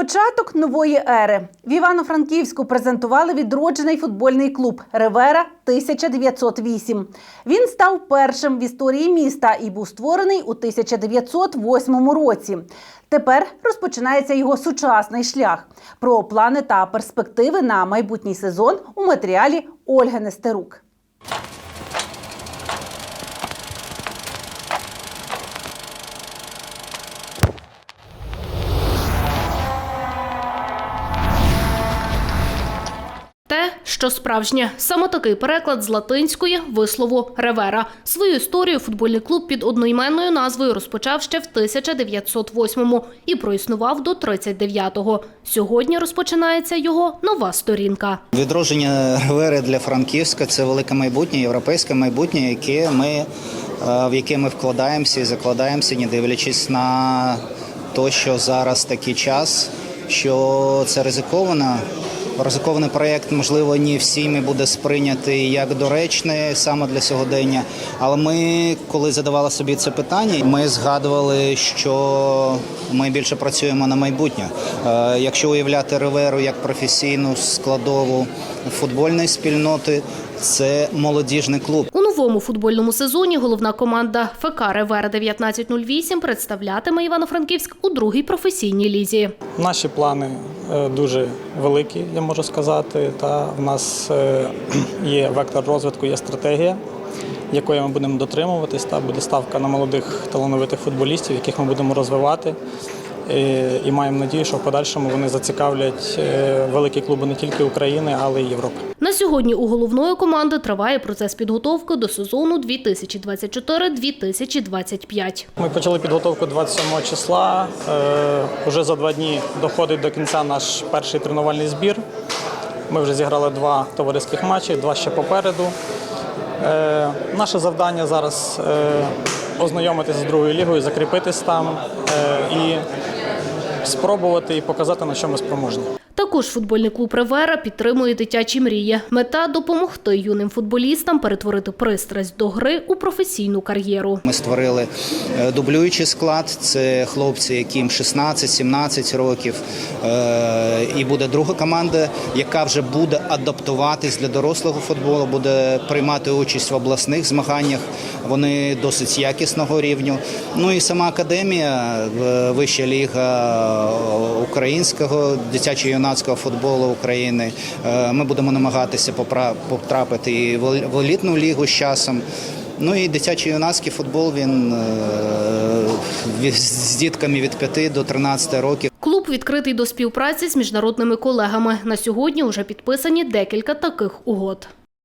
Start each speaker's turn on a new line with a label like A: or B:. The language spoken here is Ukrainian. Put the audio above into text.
A: Початок нової ери в Івано-Франківську презентували відроджений футбольний клуб Ревера 1908. Він став першим в історії міста і був створений у 1908 році. Тепер розпочинається його сучасний шлях. Про плани та перспективи на майбутній сезон у матеріалі Ольги Нестерук.
B: Що справжнє, саме такий переклад з латинської вислову ревера. Свою історію футбольний клуб під одноіменною назвою розпочав ще в 1908-му і проіснував до 39-го. Сьогодні розпочинається його нова сторінка.
C: Відродження Ревери для Франківська це велике майбутнє, європейське майбутнє, яке ми, е, в яке ми вкладаємося і закладаємося, не дивлячись на те, що зараз такий час, що це ризиковано. Ризикований проєкт, можливо, не всіми буде сприйнятий як доречний саме для сьогодення. Але ми, коли задавали собі це питання, ми згадували, що ми більше працюємо на майбутнє. Е, Якщо уявляти Риверу як професійну складову футбольної спільноти, це молодіжний клуб.
B: Новому футбольному сезоні головна команда ФК Ревера 1908 представлятиме Івано-Франківськ у другій професійній лізі.
D: Наші плани е, дуже великі, я можу сказати. Та в нас е, є вектор розвитку, є стратегія, якої ми будемо дотримуватись. Та буде ставка на молодих талановитих футболістів, яких ми будемо розвивати. І маємо надію, що в подальшому вони зацікавлять е, великі клуби не тільки України, але й Європи.
B: На сьогодні у головної команди триває процес підготовки до сезону 2024-2025.
D: Ми почали підготовку 27 числа. Е, Уже за два дні доходить до кінця наш перший тренувальний збір. Ми вже зіграли два товариських матчі, два ще попереду. Е, Наше завдання зараз е, ознайомитися з другою лігою, закріпитись там е, і спробувати і показати, на що ми спроможні.
B: Також футбольний клуб Ревера підтримує дитячі мрії. Мета допомогти юним футболістам перетворити пристрасть до гри у професійну кар'єру.
C: Ми створили е, дублюючий склад. Це хлопці, яким 16-17 років. Е, І буде друга команда, яка вже буде адаптуватись для дорослого футболу, буде приймати участь в обласних змаганнях. Вони досить якісного рівню. Ну і сама академія, е, вища ліга українського дитячо-юнацького футболу України. Е, Ми будемо намагатися потрапити і в ел- елітну лігу з часом. Ну і дитячий юнацький футбол він е, з дітками від 5 до 13 років.
B: Клуб відкритий до співпраці з міжнародними колегами. На сьогодні вже підписані декілька таких угод.